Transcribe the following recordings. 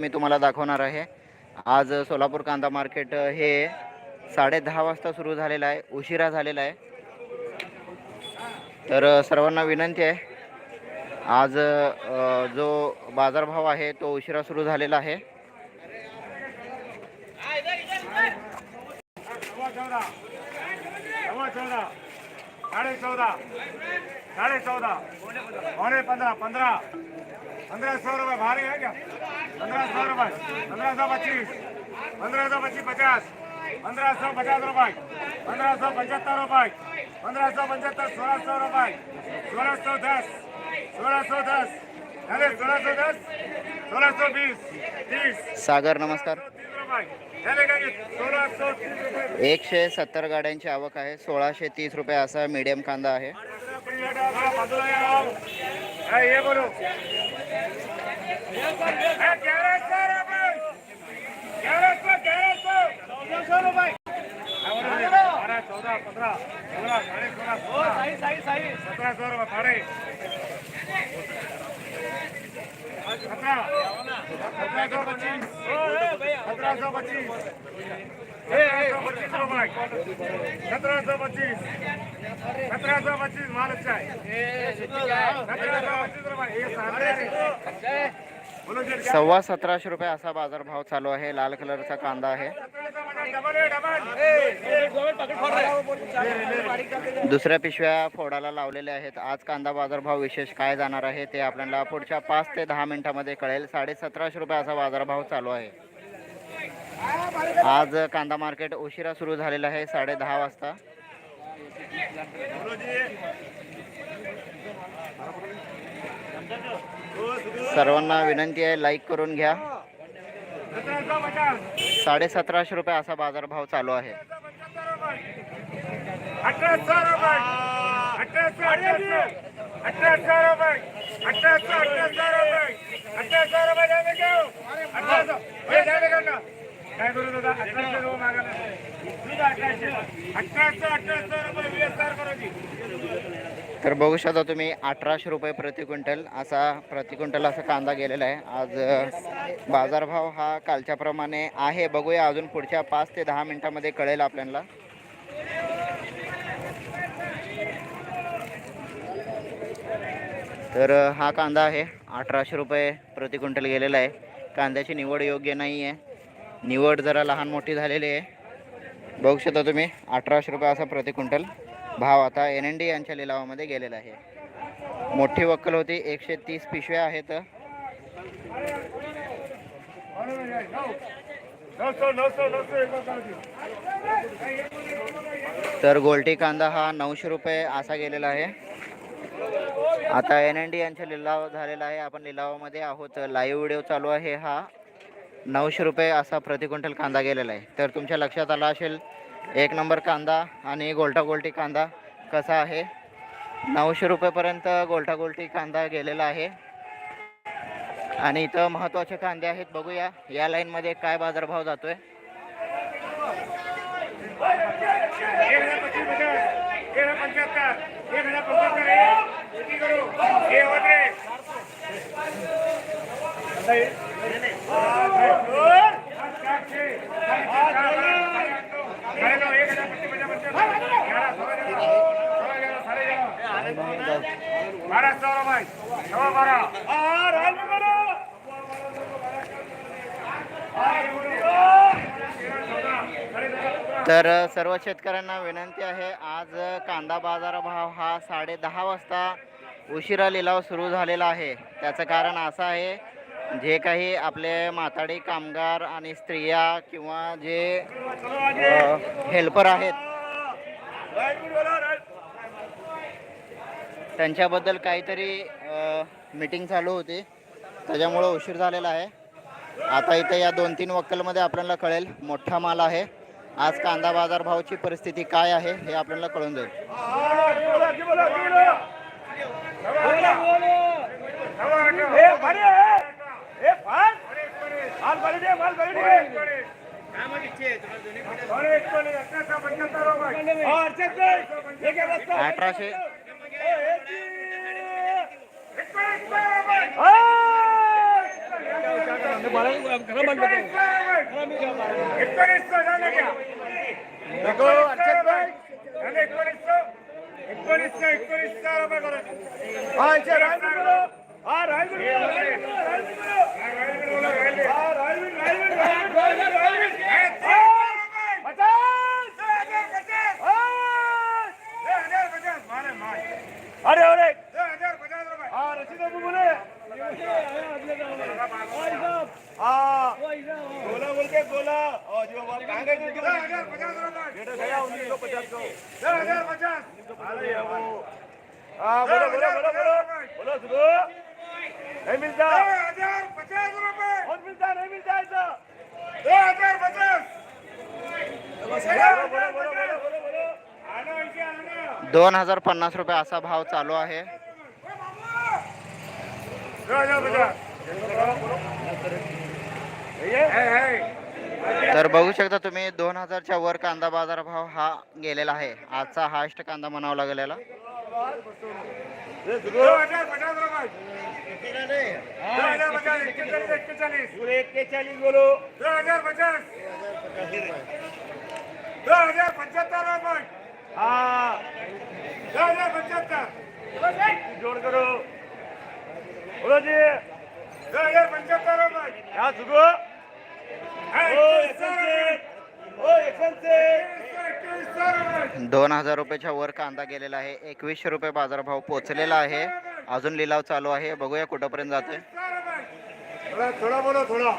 मी तुम्हाला दाखवणार आहे आज सोलापूर कांदा मार्केट हे साडे दहा वाजता सुरू झालेलं आहे उशिरा झालेला आहे तर सर्वांना विनंती आहे आज जो बाजारभाव आहे तो उशिरा सुरू झालेला आहे चौदा साडे चौदा. साडे चौदा. पौने पंद्रह पंद्रह पंद्रह सौ रुपये भारी है क्या? पंद्रह सौ रुपये. पंद्रह सौ पच्चीस. पंद्रह सौ पच्चीस पचास. पंद्रह सौ पचास रुपये. पंद्रह सौ पचहत्तर रुपये. पंद्रह सौ पचहत्तर सोलह सौ रुपये. सोलह सौ दस. सोलह सौ दस. अरे सोलह सौ दस? सोलह सौ बीस तीस. सागर नमस्कार. तीस रुपये. एकशे सत्तर गाड्यांची आवक आहे. सोळाशे तीस रुपये असा मीडियम कांदा आहे. ये सौ रुपये ग्यारह सौ ग्यारह सौ चौदह सौ रुपये बारह चौदह पंद्रह सोलह सव्वा सतराशे रुपये असा बाजारभाव चालू आहे. लाल कलरचा कांदा आहे. दुसऱ्या पिशव्या फोडाला लावलेल्या आहेत. आज कांदा बाजारभाव विशेष काय जाणार आहे ते आपल्याला पुढच्या पाच ते दहा मिनिटामध्ये कळेल. साडे सतराशे रुपये असा बाजारभाव चालू आहे. आज कांदा मार्केट उशिरा सुरू झालेला आहे. साडे दहा वाजता. सर्वांना विनंती आहे लाईक करून घ्या साडे सतराशे रुपये असा बाजारभाव चालू आहे काय करू दादा अठराशे रुपये मागायला अठराशे अठराशे अठराशे रुपये तर बघू शकता तुम्ही अठराशे रुपये प्रति क्विंटल असा प्रति क्विंटल असा कांदा गेलेला आहे. आज बाजारभाव हा कालच्याप्रमाणे आहे. बघूया अजून पुढच्या पाच ते दहा मिनिटामध्ये कळेल आपल्याला. तर हा कांदा आहे. अठराशे रुपये प्रति क्विंटल गेलेला आहे. कांद्याची निवड योग्य नाही आहे निवड जरा लहान मोठी झालेली आहे. बघू शकता तुम्ही अठराशे रुपये असा प्रति क्विंटल. भाव आता एन एन डी यांच्या लिलावामध्ये गेलेला आहे. मोठी वक्कल होती एकशे तीस पिशव्या आहेत. तर गोल्टी कांदा हा नऊशे रुपये असा गेलेला आहे. आता एन एन डी यांचा लिलाव झालेला आहे. आपण लिलावामध्ये आहोत. लाईव्ह व्हिडिओ चालू आहे हा. नऊशे रुपये असा प्रति क्विंटल कांदा गेलेला आहे. तर तुमच्या लक्षात आला असेल एक नंबर कांदा आणि गोल्टा गोल्टी कांदा कसा आहे? नऊशे रुपयेपर्यंत गोल्टा गोलटी कांदा गेलेला आहे. आणि इथं महत्त्वाचे कांदे आहेत बघूया. या लाईनमध्ये काय बाजारभाव जातो आहे तर सर्व शेतकऱ्यांना विनंती आहे आज कांदा बाजार भाव हा साडे दहा वाजता उशिरा लिलाव सुरू झालेला आहे. त्याचं कारण असं आहे जे काही आपले माताडी कामगार आणि स्त्रिया किंवा जे हेल्पर आहेत त्यांच्याबद्दल काहीतरी मीटिंग चालू होती. त्याच्यामुळं उशीर झालेला आहे. आता इथे या दोन तीन वक्कलमध्ये आपल्याला कळेल मोठा माल आहे. आज कांदा बाजारभावाची परिस्थिती काय आहे हे आपल्याला कळून जाईल. अठराशे इथे रायवीर बोलो हा रायवीर बोलो रायवीर बोलो रायवीर बोलो रायवीर हा रायवीर रायवीर रायवीर रायवीर रायवीर पचास पचास पचास मारे मार अरे अरे दो हजार पचास रुपये हा रसीद बाबू बोले हाँ बोला बोल के बोला और जो बात कहाँ गए थे दो हजार पचास रुपये बेटा गया उन्नीस सौ पचास को दो हजार पचास अरे वो हाँ बोलो बोलो बोलो बोलो बोलो सुनो नहीं मिलता दो हजार पचास रुपये. बहुत मिलता नहीं मिलता ऐसा दो हजार पचास. बोलो बोलो बोलो बोलो बोलो बोलो. आना इनके आना दोन हजार पन्नास रुपये असा भाव चालू आहे. दो हजार पचास. तर बघू शकता तुम्ही दोन हजारच्या वर कांदा बाजार भाव हा गेलेला आहे. आजचा हायस्ट कांदा म्हणावा लागलेला दो हजार हजार बोलो. पचास. हाँ. दो हजार जोड़ करो. बोलो जी दोन हजार रुपयाच्या वर कांदा गेलेला आहे. एकवीसशे रुपये बाजारभाव पोचलेला आहे. अजून लिलाव चालू आहे बघूया कुठंपर्यंत जाते थोड़ा थोड़ा थोड़ा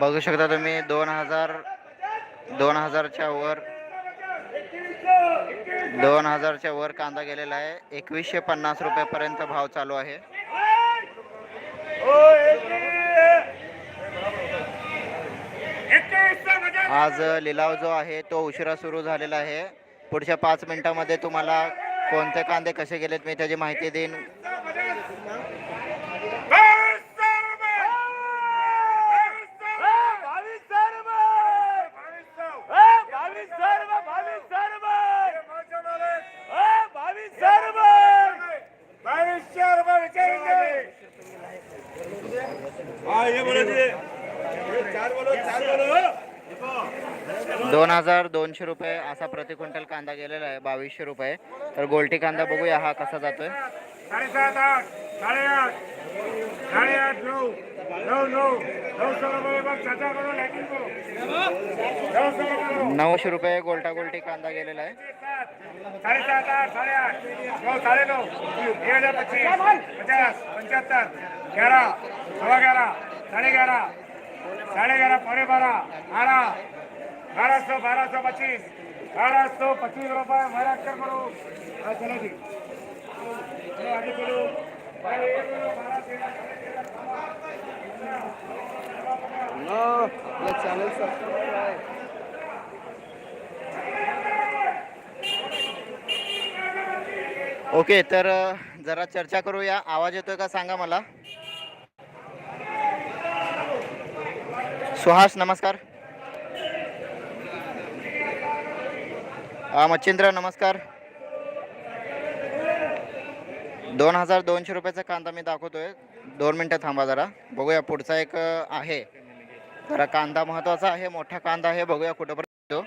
बघू शकता तुम्ही दोन हजार दोन हजारच्या वर दोन हजारच्या वर कांदा गेलेला आहे एकवीसशे पन्नास रुपयापर्यंत भाव चालू आहे आज लिलाव जो आहे तो उशिरा सुरू झालेला आहे. पुढच्या पाच मिनिटामध्ये तुम्हाला कोणते कांदे कसे गेलेत मी त्याची माहिती देईन. हजार दोनशे रुपये असा प्रति क्विंटल कांदा गेलेला आहे बावीसशे रुपये. तर गोल्टी कांदा बघूया हा कसा जातोय. साडेसात आठ साडेआठ साडेआठ नऊ नऊ नऊ नऊशे रुपये गोल्टा गोल्टी कांदा गेलेला आहे. साडेसात आठ साडेआठ नऊ साडे नऊ एक हजार पच्चीस पचास पंच्याहत्तर ग्यारह सवा ग्यारह साढ़े ग्यारह साढ़े ग्यारह पौने बारह बारह सौ बारह सौ पच्चीस. सौ पच्चीस रुपये महाराष्ट्र करो. हाँ चलो जी आगे ओके तर जरा चर्चा करूया. आवाज येतोय का सांगा मला? सुहास नमस्कार. मच्छिंद्र नमस्कार दोन हजार दोनशे रुपयाचा कांदा मी दाखवतोय दोन मिनटं थांबा जरा बघूया पुढचा एक आहे जरा कांदा महत्त्वाचा आहे मोठा कांदा आहे बघूया कुठंपर्यंत येतो.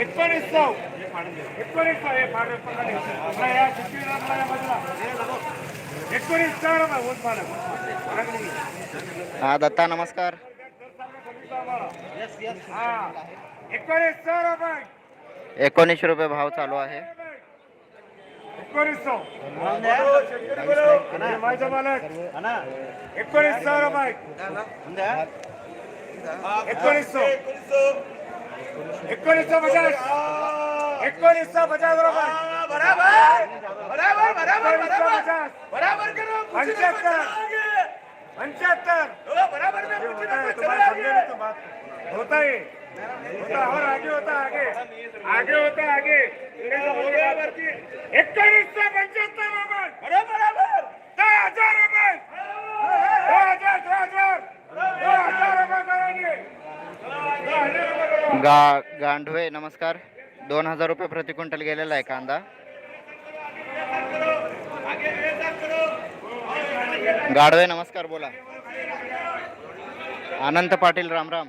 एकोणीस एकोणीस हाँ दत्ता नमस्कार. एक रुपये भाव चालू है एक पचास एकोणीसशे पचास रुपये बराबर बराबर बराबर पचास बराबर करो पंच्याहत्तर. पंच्याहत्तर. बराबर तुम्हाला समजेल तो बात. होता है होता और आगे होता आगे. आगे होता आगे. एकोणीसशे पंच्याहत्तर रुपये बरोबर हजार. गा गांडवे नमस्कार. दोन हजार रुपये प्रति क्विंटल गेलेला आहे कांदा. गाढवे नमस्कार बोला. अनंत पाटील रामराम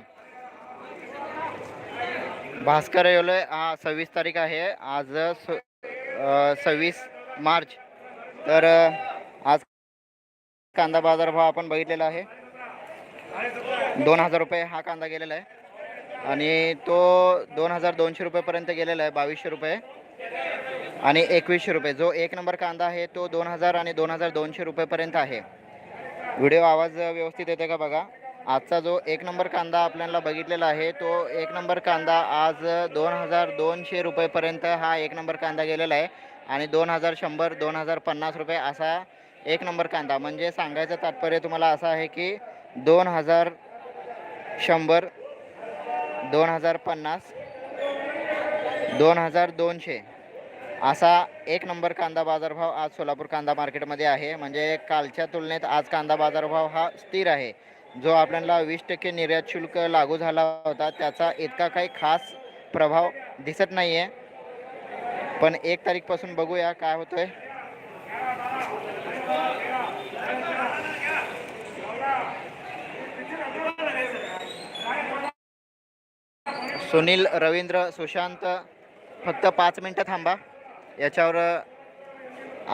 भास्कर येवले हा सव्वीस तारीख आहे. आज स- सव्वीस मार्च. तर आज कांदा बाजारभाव आपण बघितलेला आहे. दोन हजार रुपये हा कांदा गेलेला आहे. आणि तो दोन हजार दोनशे रुपयेपर्यंत गेलेला आहे बावीसशे रुपये. आणि एकवीसशे रुपये. जो एक नंबर कांदा आहे तो दोन हजार आणि दोन हजार दोनशे रुपयेपर्यंत आहे. व्हिडिओ आवाज व्यवस्थित येते का बघा? आजचा जो एक नंबर कांदा आपल्याला बघितलेला आहे तो एक नंबर कांदा आज दोन हजार दोनशे रुपयेपर्यंत हा एक नंबर कांदा गेलेला आहे. आणि दोन हजार शंभर दोन हजार पन्नास रुपये असा एक नंबर कांदा. म्हणजे सांगायचं तात्पर्य तुम्हाला असं आहे की दोन हजार शंभर दोन हजार पन्नास दोन हजार दोनशे. असा एक नंबर कांदा बाजारभाव आज सोलापूर कांदा मार्केटमध्ये आहे. म्हणजे कालच्या तुलनेत आज कांदा बाजारभाव हा स्थिर आहे. जो आपल्याला वीस टक्के निर्यात शुल्क लागू झाला होता त्याचा इतका काही खास प्रभाव दिसत नाही आहे पण एक तारीखपासून बघूया काय होतंय. सुनील रवींद्र सुशांत फक्त पाच मिनटं थांबा. याच्यावर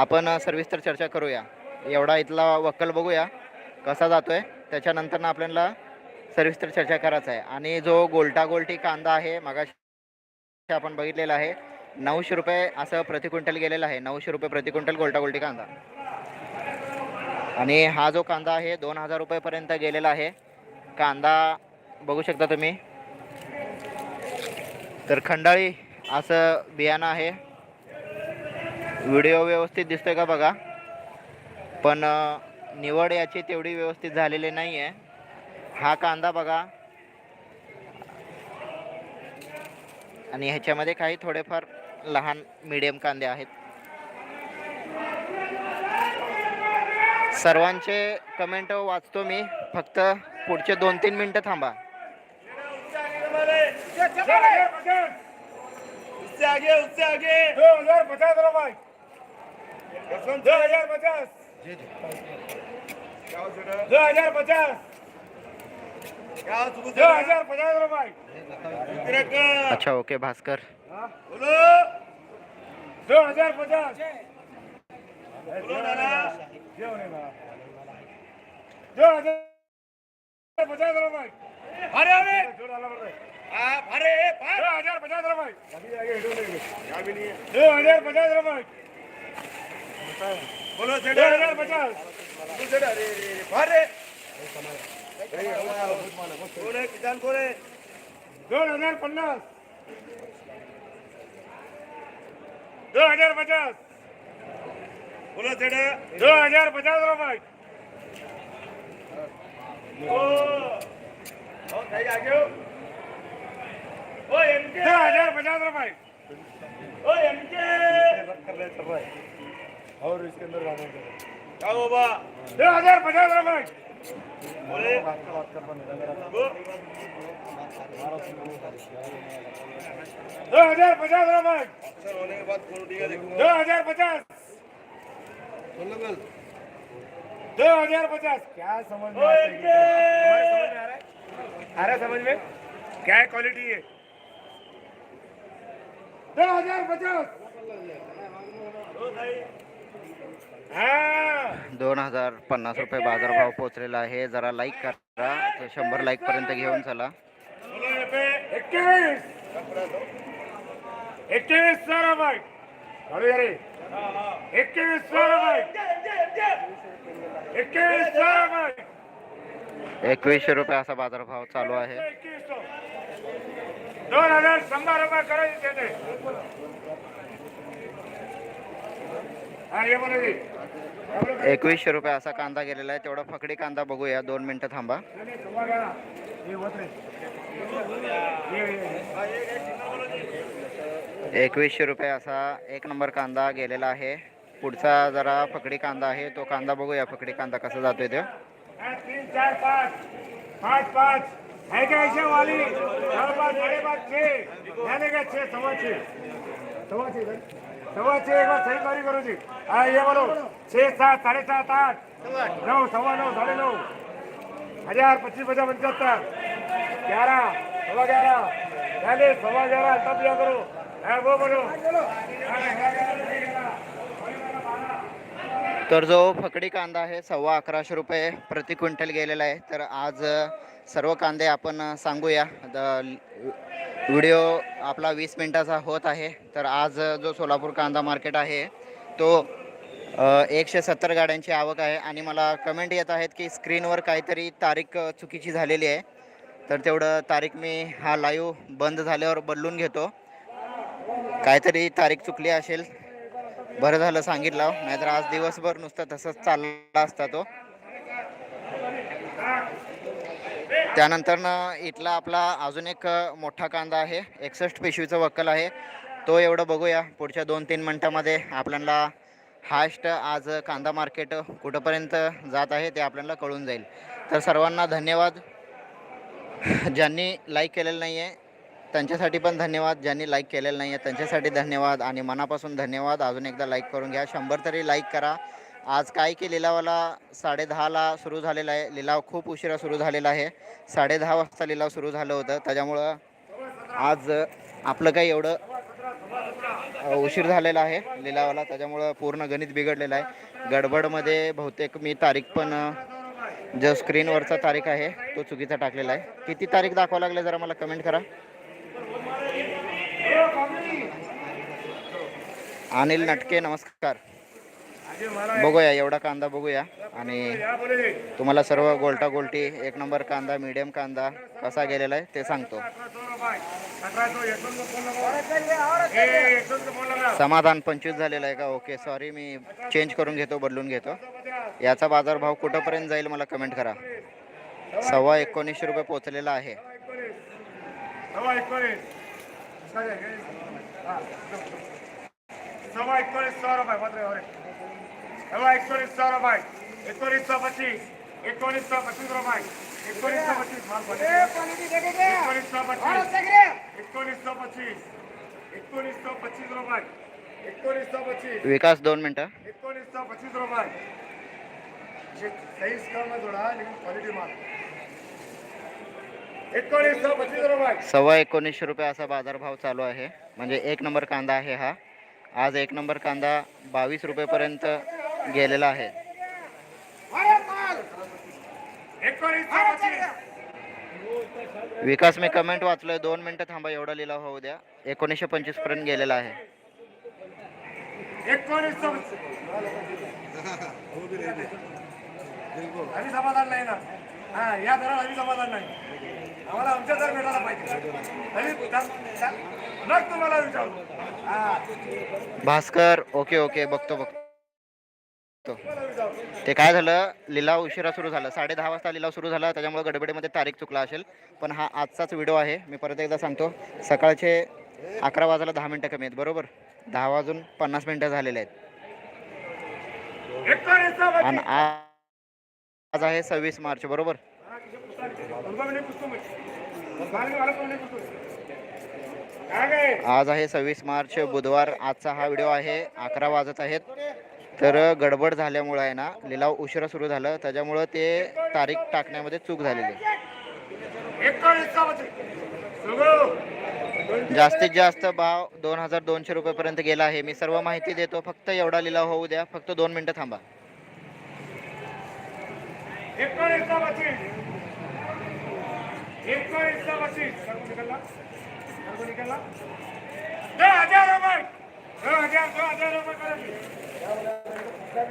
आपण सविस्तर चर्चा करूया. एवढा इथला वक्कल बघूया कसा जातो आहे त्याच्यानंतर आपल्याला सविस्तर चर्चा करायचा आहे. आणि जो गोलटा गोलटी कांदा आहे मगाशी आपण बघितलेला आहे नऊशे रुपये असं प्रति क्विंटल गेलेला आहे. नऊशे रुपये प्रति क्विंटल गोलटा गोलटी कांदा. आणि हा जो कांदा आहे दोन हजार रुपयेपर्यंत गेलेला आहे. कांदा बघू शकता तुम्ही. तर खंडाळी असं बियाणं आहे. व्हिडिओ व्यवस्थित दिसतोय का बघा? पण निवड याची तेवढी व्यवस्थित झालेली नाही आहे हा कांदा बघा. आणि ह्याच्यामध्ये काही थोडेफार लहान मीडियम कांदे आहेत. सर्वांचे कमेंट वाचतो मी. फक्त पुढचे दोन तीन मिनटं थांबा. उससे आगे उससे आगे दो हजार पचास रुपये दो हजार पचास दो हजार पचास दो हजार पचास रुपये अच्छा ओके भास्कर बोलो दो हजार पचास दो हजार पचास रुपये अरे अरे! अरे दो हजार पचास रुपये. दो हजार पचास रुपये. बोलो दो हजार पचास. अरे कोण किसान कोण आहे दोन हजार पन्नास. दो हजार पचास. बोलो सेठ दो हजार पचास रुपये. हज़ार पचास रुपये ओ एमके और इसके अंदर क्या बाबा दो हज़ार पचास रुपये बोले। दो हज़ार पचास रुपये होने के बाद दो हज़ार पचास दो हज़ार पचास क्या समझ में आ रहा है? आ रहा है समझ में? क्या क्वालिटी है दो हजार पचास। हाँ। दोन हजार पन्नास रुपये बाजारभाव पोचलेला आहे. जरा लाईक करा. तर शंभर लाईक पर्यंत घेऊन चला. बोलो ये पे इक्कीस इक्कीस सौ रुपये हळू यारे इक्कीस सौ रुपये. इक्कीस सौ रुपये. एकवीसशे रुपये असा बाजारभाव चालू आहे. दोन हजार शंभर रुपये करायचे एकवीसशे रुपये असा कांदा गेलेला आहे. तेवढा फकडी कांदा बघूया. दोन मिनटं थांबा. एकवीसशे रुपये असा एक नंबर कांदा गेलेला आहे. पुढचा जरा फकडी कांदा आहे. तो कांदा बघूया. फकडी कांदा कसा जातोय तो. तीन चार पाँच पाँच पाँच है क्या ऐसे वाली चार पाँच साढ़े पाँच छः जाने का छः सवा छः सवा छः भाई सवा छः एक बार सही बारी करो जी हाँ ये बोलो छः सात साढ़े सात आठ नौ सवा नौ साढ़े नौ हजार पच्चीस पचास पंचहत्तर ग्यारह सवा ग्यारह चालीस सवा ग्यारह तब दिया करो हाँ वो बोलो तर जो फकडी कांदा आहे सव्वा अकराशे रुपये प्रति क्विंटल गेलेला आहे. तर आज सर्व कांदे आपण सांगूया. द- व्हिडिओ आपला वीस मिनटाचा होत आहे. तर आज जो सोलापूर कांदा मार्केट आहे तो एकशे सत्तर गाड्यांची आवक आहे. आणि मला कमेंट येत आहेत की स्क्रीनवर काहीतरी तारीख चुकीची झालेली आहे. तर तेवढं तारीख मी हा लाईव्ह बंद झाल्यावर बदलून घेतो. काहीतरी तारीख चुकली असेल बरं झालं सांगितलं हो. नाहीतर आज दिवसभर नुसतं तसंच चालला असता तो. त्यानंतर इथला आपला अजून एक मोठा कांदा आहे. एकसष्ट पिशवीचं वक्कल आहे. तो एवढं बघूया. पुढच्या दोन तीन मिनटामध्ये आपल्याला हायस्ट आज कांदा मार्केट कुठंपर्यंत जात आहे ते आपल्याला कळून जाईल. तर सर्वांना धन्यवाद. ज्यांनी लाईक केलेलं नाही आहे त्यांच्यासाठी पण धन्यवाद. ज्यांनी लाईक केलेलं नाही आहे त्यांच्यासाठी धन्यवाद आणि मनापासून धन्यवाद. अजून एकदा लाईक करून घ्या. शंभर तरी लाईक करा. आज काय की लिलावाला साडेदहाला सुरू झालेला आहे. लिलाव खूप उशिरा सुरू झालेला आहे. साडेदहा वाजता लिलाव सुरू झालं होतं. त्याच्यामुळं आज आपलं काही एवढं उशीर झालेला आहे लिलावाला. त्याच्यामुळं पूर्ण गणित बिघडलेलं आहे. गडबडमध्ये बहुतेक मी तारीख पण जो स्क्रीनवरचा तारीख आहे तो चुकीचा टाकलेला आहे. किती तारीख दाखवा लागले जरा मला कमेंट करा. अनिल नटके नमस्कार. बघूया एवढा कांदा बघूया. आणि तुम्हाला सर्व गोलटा गोलटी एक नंबर कांदा मीडियम कांदा कसा गेलेला आहे ते सांगतो. समाधान पंचवीस झालेलं आहे का? ओके सॉरी मी चेंज करून घेतो बदलून घेतो. याचा बाजारभाव कुठंपर्यंत जाईल मला कमेंट करा. सव्वा एकोणीसशे रुपये पोचलेला आहे. सव्वा एकोणीस सव्वा एकोणीस सौ रुपये मात्र एवढे सव्वा एकोणीस सौ रुपये एकोणीस सौ पच्चीस एकोणीस सौ पच्चीस रुपये एकोणीस सौ पच्चीस माल पच्चीस एकोणीस सौ पच्चीस एकोणीस सौ पच्चीस एकोणीस सौ पच्चीस रुपये एकोणीस सौ पच्चीस विकास दोन मिनटं. एकोणीस सौ पच्चीस रुपये जे सही कम है थोड़ा लेकिन क्वालिटी माल एकोणीस सौ पच्चीस रुपये सव्वा एकोणीसशे रुपये असा बाजारभाव चालू आहे. म्हणजे एक नंबर कांदा आहे हा. आज एक नंबर कांदा बावीस रुपयेपर्यंत गेलेला आहे. विकास मी कमेंट वाचलोय. दोन मिनटं थांबा एवढा लिलाव होऊ द्या. एकोणीसशे पंचवीसपर्यंत गेलेला आहे. समाधान नाही ना. हा या दरात आम्ही समाधान नाही. आम्हाला आमच्या दर भेटायला पाहिजे. मग तुम्हाला विचारतो भास्कर ओके ओके बघतो बघतो. ते काय झालं? लिलाव उशिरा सुरू झाला. साडे दहा वाजता लिलाव सुरू झाला. त्याच्यामुळे गडबडीमध्ये तारीख चुकला असेल. पण हा आजचाच व्हिडिओ आहे. मी परत एकदा सांगतो. सकाळचे अकरा वाजायला दहा मिनटं कमी आहेत. बरोबर? दहा वाजून पन्नास मिनटं झालेले आहेत. आणि आज आहे सव्वीस मार्च. बरोबर? आज आहे सव्वीस मार्च बुधवार. आजचा हा व्हिडिओ आहे अकरा वाजत आहेत. तर गडबड झाल्यामुळं आहे ना लिलाव उशिरा सुरू झालं. त्याच्यामुळं ते तारीख टाकण्यामध्ये चूक झालेली जास्तीत जास्त भाव दोन हजार दोनशे रुपयेपर्यंत गेला आहे. मी सर्व माहिती देतो. फक्त एवढा लिलाव होऊ द्या. फक्त दोन मिनटं थांबा. दो हजार रुपये दो हजार दो हजार रुपये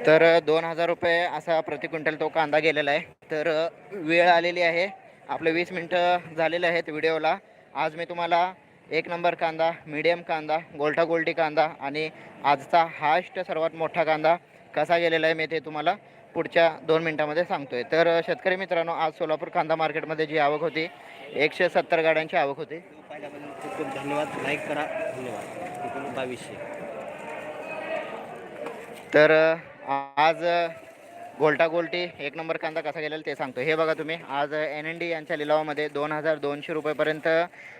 तर दोन हजार रुपये असा प्रति क्विंटल तो कांदा गेलेला आहे. तर वेळ आलेली आहे. आपले वीस मिनटं झालेले आहेत व्हिडिओला. आज मी तुम्हाला एक नंबर कांदा मीडियम कांदा गोलठा गोल्टी कांदा आणि आजचा हास्ट सर्वात मोठा कांदा कसा गेलेला आहे मी ते तुम्हाला पुढच्या दोन मिनटामध्ये सांगतोय. तर शेतकरी मित्रांनो आज सोलापूर कांदा मार्केटमध्ये जी आवक होती एकशे सत्तर गाड्यांची आवक होती. खूप खूप धन्यवाद. लाईक करा. धन्यवाद. बावीसशे. तर आज गोल्टा गोल्टी एक नंबर कांदा कसा गेलेला ते सांगतो हे बघा तुम्ही आज एन एन डी यांच्या लिलावामध्ये दोन हजार दोनशे रुपयेपर्यंत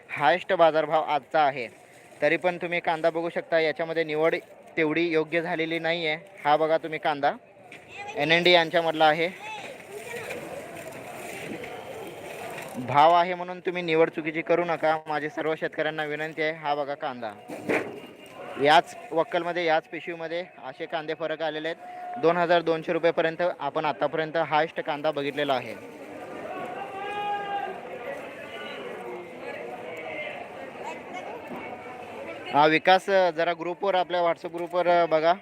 हायस्ट बाजारभाव आजचा आहे. तरी पण तुम्ही कांदा बघू शकता याच्यामध्ये निवड तेवढी योग्य झालेली नाही आहे हा बघा तुम्ही कांदा. एन एन डी यांच्यामधला आहे. भाव आहे म्हणून तुम्ही निवड चुकीची करू नका. माझी सर्व शेतकऱ्यांना विनंती आहे हा बघा कांदा. याच वक्कलमध्ये याच पिशवीमध्ये असे कांदे फरक आलेले आहेत. दोन हजार दोनशे रुपयेपर्यंत आपण आतापर्यंत हायस्ट कांदा बघितलेला आहे. हा विकास जरा ग्रुपवर आपल्या व्हॉट्सअप ग्रुपवर बघा.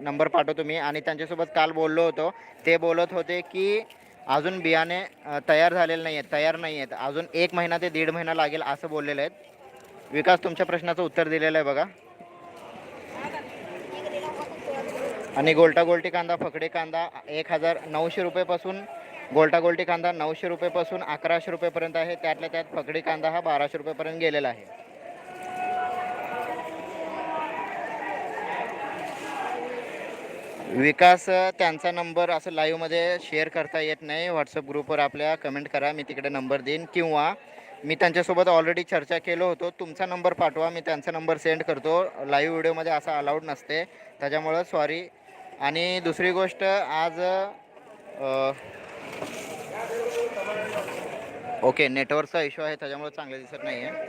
नंबर पाठवतो मी. आणि त्यांच्यासोबत काल बोललो होतो. ते बोलत होते की अजून बियाणे तयार झालेले नाही आहेत तयार नाही आहेत अजून एक महिना ते दीड महिना लागेल असं बोललेले आहेत. विकास तुमच्या प्रश्नाचं उत्तर दिलेलं आहे बघा. आणि गोल्टा गोल्टी कांदा फकडे कांदा एक हजार नऊशे रुपयेपासून गोल्टा गोल्टी कांदा नऊशे रुपयेपासून अकराशे रुपयेपर्यंत आहे. त्यातल्या त्यात फकडी कांदा हा बाराशे रुपयेपर्यंत गेलेला आहे. विकास त्यांचा नंबर असं लाईव्हमध्ये शेअर करता येत नाही. व्हॉट्सअप ग्रुपवर आपल्या कमेंट करा. मी तिकडे नंबर देईन. किंवा मी त्यांच्यासोबत ऑलरेडी चर्चा केलो होतो. तुमचा नंबर पाठवा. मी त्यांचा नंबर सेंड करतो. लाईव्ह व्हिडिओमध्ये असं अलाउड नसते. त्याच्यामुळं सॉरी आणि दुसरी गोष्ट आज ओके नेटवर्कचा इश्यू आहे. त्याच्यामुळे चांगलं दिसत नाही आहे